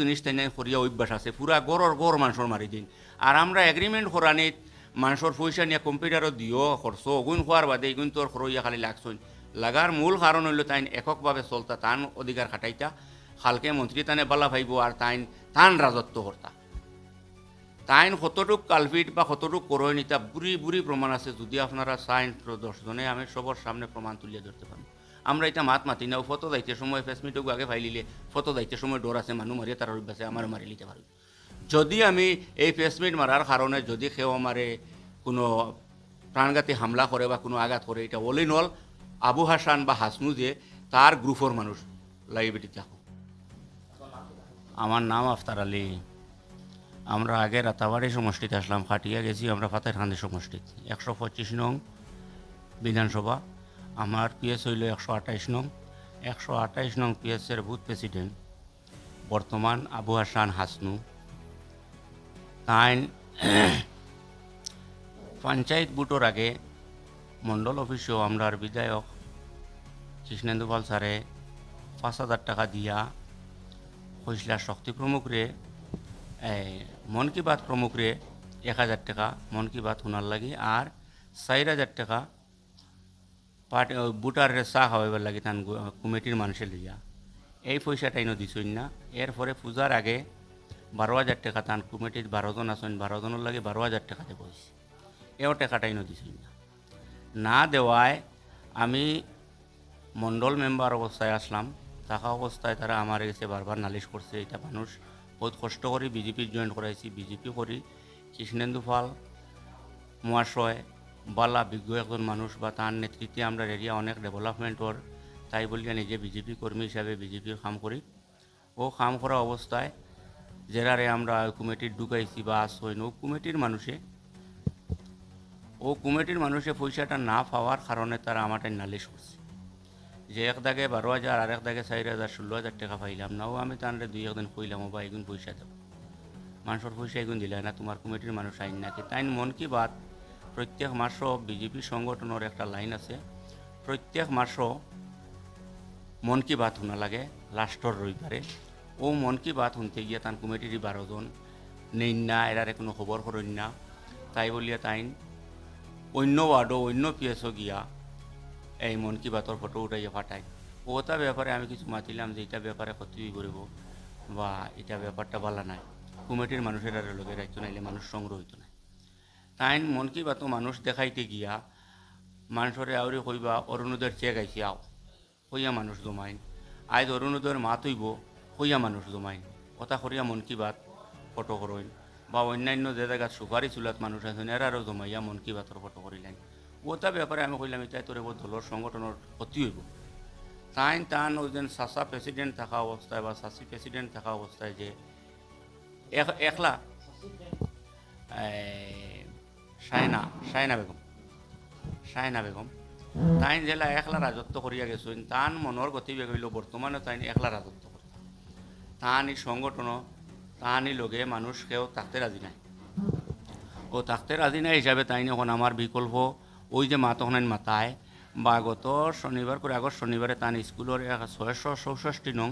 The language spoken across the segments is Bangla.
জিনিস তাই নাই করিয়া অভ্যাস আছে। পুরা গড়র গড় মানুষের মারি দিন। আর আমরা এগ্রিমেন্ট করানিত মানুষের পয়সা নিয়ে কম্পিউটারত দিও খরচ অগুণ খোয়ার বাদে এগুণ তোর খরইয়া খালি লাগছইন। লাগার মূল কারণ হইল তাইন এককভাবে চলতা, তান অধিকার খাটাইতা। খালকে মন্ত্রী তানে বালা ভাইব আর তাইন, তান রাজত্ব কর্তা তাইন কতটুক কালপিট বা কতটুক করই নিতা বুড়ি বুড়ি প্রমাণ আছে। যদি আপনারা চাইন দশজনে আমি সবার সামনে প্রমাণ তুলিয়ে ধরতে পারি আমরা এটা মাত মাতি না ফটো যাইতে সময় ফেসমিটক আগে ফাইলিলে, ফটো যাইতে সময় ডর আছে মানুষ মারিয়ে তার অভ্যাসে আমার মারি লিতে পারি। যদি আমি এই ফেসমিট মারার কারণে যদি কেউ আমারে কোনো প্রাণঘাতী হামলা করে বা কোনো আঘাত করে, এটা all in all Abu Hasan বা হাসনু যে তার গ্রুপের মানুষ লাইব্রেরি থাকুক। আমার নাম আফতার আলী। আমরা আগে রাতাবাড়ি সমষ্টিতে আসলাম, ফাটিয়া গেছি, আমরা ফাতেরখান্দি সমষ্টিত একশো পঁচিশ নং বিধানসভা। আমার পিএস হইল একশো আঠাইশ নং। একশো আঠাইশ নং পিএসের বুথ প্রেসিডেন্ট, বর্তমান আবু হাসান হাসনু। তাইন পঞ্চায়েত বুটোর আগে মণ্ডল অফিসেও আমরার বিধায়ক কৃষ্ণেন্দু পাল স্যারে পাঁচ হাজার টাকা দিয়া কৈশলা শক্তি প্রমুখরে মন কি বাত প্রমুখরে এক হাজার টাকা মন কি বাত শোনার লাগি, আর চার হাজার টাকা পার্টি বুটারে চাহ খাওয়াইবার লাগি তান কমিটির মানুষে লইয়া এই পয়সাটা ইনো দিছইন না। এরপরে পূজার আগে বারো হাজার টাকা তান কমিটির বারোজন আসেন বারোজনের লাগে বারো হাজার টাকা দেবো এও টাকাটা ইনো দিছইন না। না দেওয়ায় আমি মণ্ডল মেম্বার অবস্থায় আসলাম। থাকা অবস্থায় তারা আমার কাছে বারবার নালিশ করছে এটা মানুষ বহুত কষ্ট করে, বিজেপি জয়েন করাইছি বিজেপি করি। কৃষ্ণেন্দু পাল, মহাশয় বালা বিজ্ঞ একজন মানুষ বা তার নেতৃত্বে আমরা এরিয়া অনেক ডেভেলপমেন্টর তাই বলিয়া নিজে বিজেপি কর্মী হিসাবে বিজেপির কাম করি। ও কাম করা অবস্থায় জেরারে আমরা কমিটির ঢুকাইছি বা আসইন ও কমিটির মানুষে, ও কমিটির মানুষে পয়সাটা না পাওয়ার কারণে তারা আমারটাই নালিশ করছে। যে এক দাগে বারো হাজার আর এক দাগে চার হাজার, ষোলো হাজার টাকা পাইলাম না, ও আমি তাহলে দুই একদিন কইলাম বা এগুন পয়সা দেব মানুষের পয়সা এগুন দিলে না, তোমার কমিটির মানুষ আইন নাকি? তাই মন কি বাত? প্রত্যেক মাসও বিজেপি সংগঠনের একটা লাইন আছে, প্রত্যেক মাসও মন কি বাত শোনা লাগে লাস্টর রবিবারে। ও মন কি বাত শুনতে গিয়া তান কমিটির বারোজন নেইন না, এরারে কোনো খবর করেন না। তাই বলিয়া তাইন, অন্য ওয়ার্ডও, অন্য পিএসও গিয়া এই মন কি বাতর ফটো উঠাইয়া ফাটাই। ওটা ব্যাপারে আমি কিছু মাতিলাম যে এটা ব্যাপারে ক্ষতি করব বা এটা ব্যাপারটা বলা নাই। কমিটির মানুষের লগে রাখতো নাইলে মানুষ সংগ্রহ হইতো না তাই মন কি বাতো মানুষ দেখাইতে গিয়া, মানুষরে আউরি কইবা, অরুণোদয়ের চেক আইসি আও। কইয়া মানুষ জমাইন আজ অরুণোদয়ের মা তৈব কইয়া মানুষ জমাইন কথা করিয়া মন কি বাত ফটো করইন বা অন্যান্য যে জায়গাত সুপারি চুলাত মানুষ আছেন এরারও জমাইয়া মন কি বাতর ফটো করিলেন। ওটা ব্যাপারে আমি কইলাম এটা তোর দলের সংগঠনের ক্ষতি হইব। তাই তান ওই যেন সাসা প্রেসিডেন্ট থাকা অবস্থায় বা সাসি প্রেসিডেন্ট থাকা অবস্থায় যে এক- একলা এই, সায়না সায়না বেগম সায়না বেগম। তাইন জেলা একলা রাজত্ব করিয়া গেছেন তান মনের গতিবেগ হইল বর্তমানে তাইন একলা রাজত্ব করে তান এই সংগঠন তাহানি লগে মানুষ কেউ থাকতে রাজি নাই। ও থাকতে রাজি নাই হিসাবে তাই এখন আমার বিকল্প। ওই যে মা তখন মাতায় বা গত শনিবার করে আগর শনিবারে তান স্কুলের ছয়শো চৌষষ্টি নং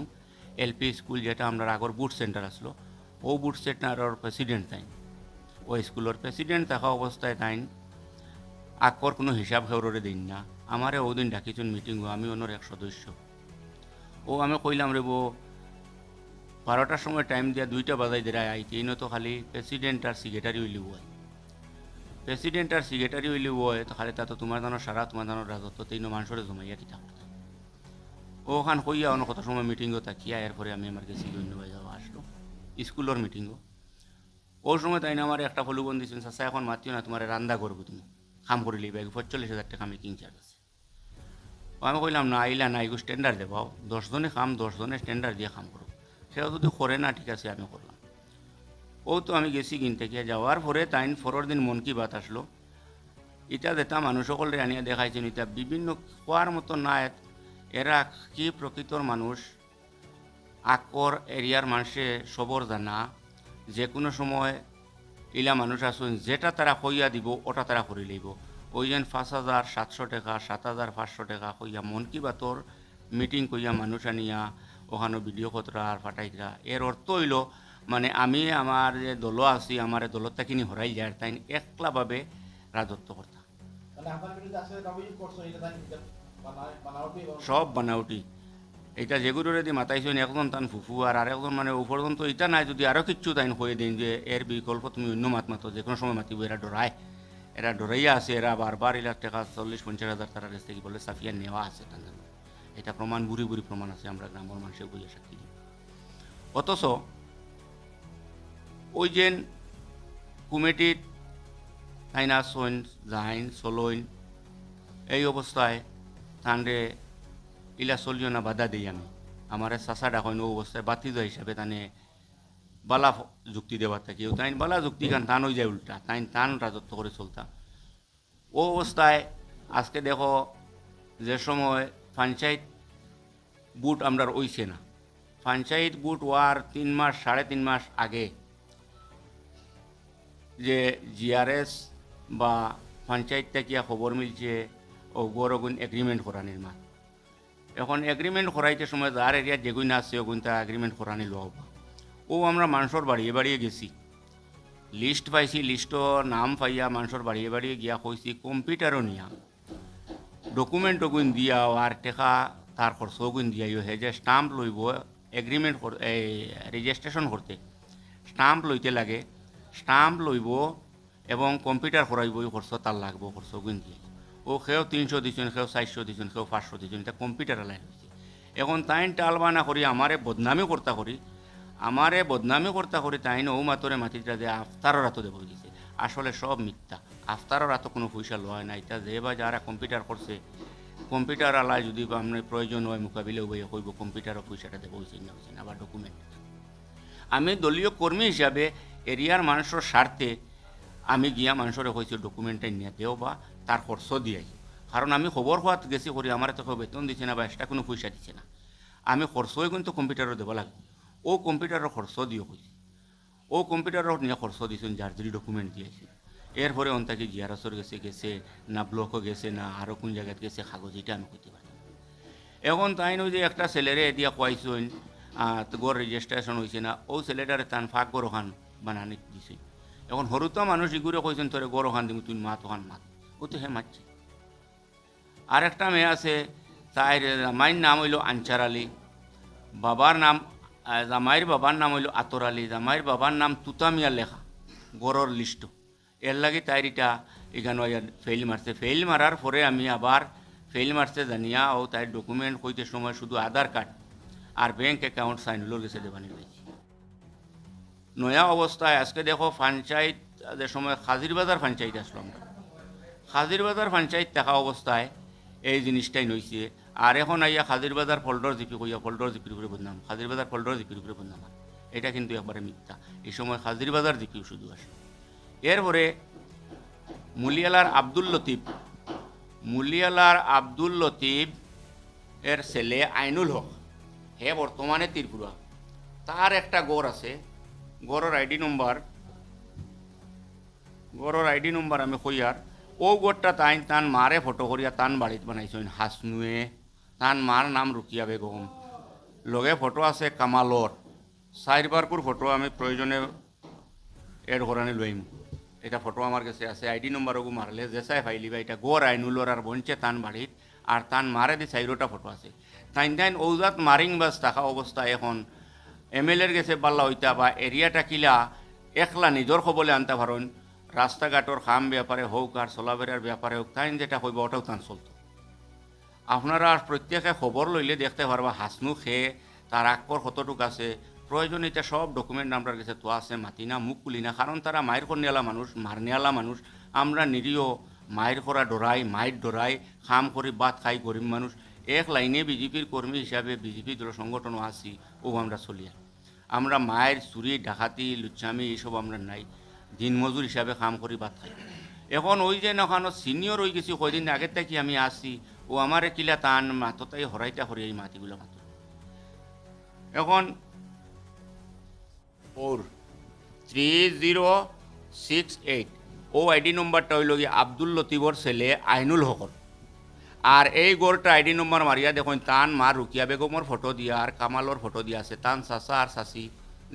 এলপি স্কুল যেটা আমরা আগর বুট সেন্টার আসলো ও বুট সেন্টারের প্রেসিডেন্ট তাই ও স্কুলের প্রেসিডেন্ট থাকা অবস্থায় তাই আকর কোনো হিসাব খেউরে দিন না। আমারে ওদিন ডাকিছেন মিটিং আমি ওনার এক সদস্য। ও আমি কইলাম রে বো বারোটার সময় টাইম দিয়া দুইটা বাজাই দেয় আই ইনো তো খালি প্রেসিডেন্ট আর সেক্রেটারি হইলি হয় প্রেসিডেন্ট আর সেক্রেটারি হইলি হয় তো খালি তা তো তোমার জানো সারা তোমার জানো রাজত্ব তিনো মানুষের জমাইয়া কিতা করতে ওখান কইয়া অন্য কত সময় মিটিংও তাকিয়া এরপরে আমি আমার অন্য যাওয়া, আসলো। স্কুলের মিটিংও ওই সময় তাই না আমার একটা ফলুবন দিয়েছেন চাচা, এখন মাতিও না, তোমার রান্দা করব তুমি। কাম করে লিবে পঁয়তাল্লিশ হাজার টাকা মেকিং চার্জ আছে আমি কইলাম, না, আইলা না এগুলো স্ট্যান্ডার্ড দেবাও দশজনে কাম দশজনে স্ট্যান্ডার্ড দিয়ে কাম করো। সেও যদি করে না, ঠিক আছে, আমি করলাম। ও তো আমি গেছি কিনতে, গিয়ে যাওয়ার পরে তাইন পরের দিন মন কি বাত আসলো। এটা দেতা মানুষ সকলে আনিয়া দেখাইছেন এটা বিভিন্ন খোয়ার মতো না এরা কি প্রকৃতর মানুষ? আকর এরিয়ার মানুষে সবর জানা যে কোনো সময় ইলা মানুষ আসুন যেটা তারা কইয়া দিব ওটা তারা করে লইব। ওই যেন পাঁচ হাজার সাতশো টাকা সাত হাজার পাঁচশো টাকা কইয়া মন কি বাতর মিটিং কইয়া মানুষ আনিয়া ওখানে ভিডিও কতরা আর ফাটাইতরা এর অর্থ হইল মানে আমি আমার যে দল আছি আমার এই দলত কিনি হরাই যায় তাই একলাভাবে রাজত্ব করতাম সব বানাউটি এটা যেগুলোরে দি মাতাইছেন একজন তান ফুফু আর আরেকজন মানে ও পর্যন্ত এটা নাই যদি আরও কিচ্ছু তাইন হয়ে দিন যে এর বিকল্প তুমি অন্য মাত মাতো যে কোনো সময় মাতিব এরা ডরায় এরা ডরাইয়া আছে এরা বারবার এরা টাকা চল্লিশ পঞ্চাশ হাজার টাকার কাছ থেকে বলে সাফিয়া নেওয়া আছে তাদের এটা প্রমাণ বুড়ি বুড়ি প্রমাণ আছে, আমরা গ্রামের মানুষের বুঝে সাক্ষী। অথচ, ওই যে কমিটির আইনা সইন জাইন সলইন এই অবস্থায় তানরে ইলা চলিও না, বাধা দিই আমি। আমার চাচা ডাকইন অবস্থায় বাতি দেওয়া হিসাবে তানে বালা যুক্তি দেওয়ার থাকি। তাইন বালা যুক্তি গান, টান হয়ে যায় উল্টা। তাইন টান রাজত্ব করে চলতা। ও অবস্থায় আজকে দেখো যে সময় পঞ্চায়েত বুট আমরা ওইছে না। পঞ্চায়েত বুট ওয়ার তিন মাস, সাড়ে তিন মাস আগে যে জিআরএস বা পঞ্চায়েত থেকে খবর মিলছে ও গৌরগুণ এগ্রিমেন্ট করা নির্মাণ এখন এগ্রিমেন্ট করাইতে সময় যার এরিয়া যেগুন আছে ওগুন তা এগ্রিমেন্ট করানি লওয়া ও আমরা মানুষের বাড়িয়ে বাড়িয়ে গেছি। লিস্ট পাইছি লিস্টও নাম পাইয়া মানুষের বাড়িয়ে বাড়িয়ে গিয়া কইছি, কম্পিউটারও নিয়া। ডকুমেন্ট ওগুন দিয়া আর টেকা তার খরচ ওগুন দিয়াইও। হে যে স্টাম্প লইব এগ্রিমেন্ট রেজিস্ট্রেশন করতে। স্টাম্প লইতে লাগে। স্টাম্প লইব এবং কম্পিউটার করাইব খরচ তার লাগবো, খরচ ওগুন দিয়ে। ও সেও তিনশো দিছেন সেও চারশো দিছেন সেও পাঁচশো দিছেন এটা কম্পিউটার লাইন হয়েছে। এখন তাইন টালবানা করি, আমারে বদনামি কর্তা করি, আমারে বদনামি কর্তা করি, তাইন ও মাতরে মাতিটা যে আফতারও রাতো দেব দিছে আসলে সব মিথ্যা, আফতারও রাতো কোনো পয়সা লয় না, এটা যে বা যারা কম্পিউটার করছে কম্পিউটার আলায় যদি বা আপনার প্রয়োজন হয়, মোকাবিলে হয়ে কইব কম্পিউটারও পয়সাটা দেবো হয়েছে না হয়েছে না, আবার ডকুমেন্ট আমি দলীয় কর্মী হিসাবে এরিয়ার মানুষের স্বার্থে আমি গিয়া মানুষের কইছি ডকুমেন্টটা নিয়ে বা তার খরচ দিয়াই কারণ আমি খবর হওয়াত গেছি করি আমার তো বেতন দিছে না বা এক্সট্রা কোনো পয়সা দিছে না। আমি খরচই কিন্তু কম্পিউটারও দেব লাগবে। ও কম্পিউটারের খরচ দিও কইছি ও কম্পিউটারও নিয়ে খরচ দিয়েছেন যার যদি ডকুমেন্ট দিয়েছে এরপরে অন্তাকে জিয়ারসর গেছে গেছে, না ব্লকও গেছে, না আরও কোন জায়গায় গেছে কাগজ এটা আমি করতে পারি এখন তাই নয় যে একটা ছেলেরে দিয়া খুয়াইছেন গড় রেজিস্ট্রেশন হয়েছে না ও ছেলেটারে তান ফাঁক গড় খান বানানি দিছে। এখন সৰুতো মানুষ ইগুরে কইছেন তোরে গড় খান দিব তুই মাত ওখান মাত। ও তো হে মাতছে। আর একটা মেয়ে আছে তাইর জামাইয়ের নাম হইল আনচার আলী। বাবার নাম জামাইয়ের বাবার নাম হইল আতর আলী। জামাইয়ের বাবার নাম তুতামিয়া লেখা গড়র লিস্ট এর লাগে তাইর এটা এখানে ফেইল মারছে ফেইল মারার পরে আমি আবার ফেইল মারছে জানিয়া ও তাইর ডকুমেন্ট কইতে সময় শুধু আধার কার্ড আর ব্যাংক অ্যাকাউন্ট সাইন হলো গেছে দেবানি পাইছি নয়া অবস্থায় আজকে দেখো পঞ্চায়েত যে সময় হাজির বাজার পঞ্চায়েত আসলো আমরা। হাজির বাজার পঞ্চায়েত থাকা অবস্থায় এই জিনিসটাই নইছে। আর এখন আইয়া হাজির বাজার ফল্ডর জিপি কইয়া ফল্ডর জিপির উপরে বদনাম। হাজির বাজার ফল্ডর জিপির উপরে বদনাম। এটা কিন্তু একবারে মিথ্যা। এই সময় হাজির বাজার জিপিও শুধু আসে। এরপরে মুলিয়ালার আব্দুল লতিফ। মুলিয়ালার আব্দুল লতিফ এর ছেলে আইনুল হক। হে বর্তমানে ত্রিপুরা। তার একটা গড় আছে গড়ের আইডি নম্বর গড়ের আইডি নম্বর আমি কইয়ার ও গড়টা তাই তান মারে ফটো করিয়া তান বাড়িত বানাইছেন। হাসনুয়ে, তান মার নাম রুকিয়া বেগম। লগে ফটো আছে কামালর চারবারকুর ফটো আমি প্রয়োজনে এড করানি লইম এটা ফটো আমার কাছে আছে। আইডি নম্বরও মারলে যে চাই ফাইলিবা এটা গড় আইনুলর আর বঞ্চে তান বাড়িত আর তান মারে দি চাইরোটা ফটো আছে। তাইন তাইন ঔজাত মারিং বাস থাকা অবস্থা এখন এম এল এর গেছে পাল্লা হইতা বা এরিয়াটা কিলা একলা নিজের খবলে আনতে পারেন রাস্তাঘাটর খাম ব্যাপারে হোক আর চলাফেরার ব্যাপারে হোক তাইন যেটা কইব ওটাও তান চলতো। আপনারা প্রত্যেকে খবর লইলে দেখতে পারবা, হাসনু খেয়ে তার আক্কর কতটুক আছে প্রয়োজন এটা সব ডকুমেন্ট আমরা কাছে তো আছে মাতি না মুখ খুলি না কারণ তারা মায়ের কন্যালা মানুষ, মারনিয়ালা মানুষ, আমরা নিরীহ, মায়ের করা ডরাই, মায়ের ডরাই, খাম করে ভাত খাই গরিব মানুষ, এক লাইনে বিজেপির কর্মী হিসাবে বিজেপি দল সংগঠনও আছি, ও আমরা চলিয়া। আমরা মায়ের চুরি ডাকাতি লুচ্ছামি এইসব আমরা নাই। দিনমজুর হিসাবে কাম করি ভাত খাই। এখন ওই যে নখানো সিনিয়র হয়ে গেছি কয়দিন আগের থেকে আমি আসি ও আমারে কিলা টান মাততাই হরাইটা এই মাতিগুলো মাত এখন ওর থ্রি জিরো সিক্স এইট ও আইডি নম্বরটা হইল গিয়ে আব্দুল লতিবর ছেলে আইনুল হকর আর এই গড়টা আইডি নম্বর মারিয়া দেখুন, তান মা রুকিয়া বেগমর ফটো দিয়া আর কামালর ফটো দিয়া আছে। তান চাচা আর চাচি,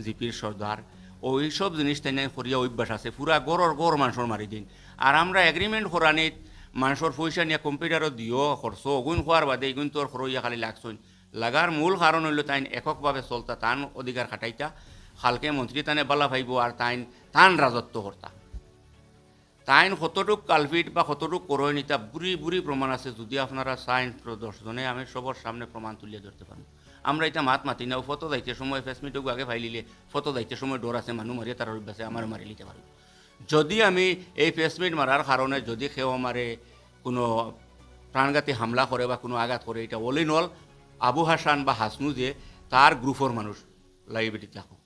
জিপির সর্দার। ওই সব জিনিস তাই করিয়া অভ্যাস আছে পুরা গড়র গড় মানুষের মারি দিন। আর আমরা এগ্রিমেন্ট করানিত মানুষের পয়সা নিয়ে কম্পিউটারত দিও খরচ অগুন খোয়ার বাদে এগুন তোর খরইয়া খালি লাগছইন লাগার মূল কারণ হইল তাইন এককভাবে চলতা, তান অধিকার খাটাইতা। খালকে মন্ত্রী তানে বালা ভাইব আর তাইন, তান রাজত্ব কর্তা তাইন কতটুক কালপিট বা কতটুক করণিতা বুড়ি বুড়ি প্রমাণ আছে। যদি আপনারা চাইন দশজনে আমি সবার সামনে প্রমাণ তুলিয়ে ধরতে পারব। আমরা এটা মাত মাতি না ফটো দাইতে সময় ফেসমিটুকু আগে ফাইলিলে ফটো দাইতে সময় ডর আছে মানুষ মারিয়ে তার অভ্যাসে আমার মারি নিতে পারব। যদি আমি এই ফেসমিট মারার কারণে যদি কেউ আমারে কোনো প্রাণঘাতী হামলা করে বা কোনো আঘাত করে, এটা অলিন অল আবু হাসান বা হাসনু যে তার গ্রুপের মানুষ লাইব্রেরিতে থাকুক।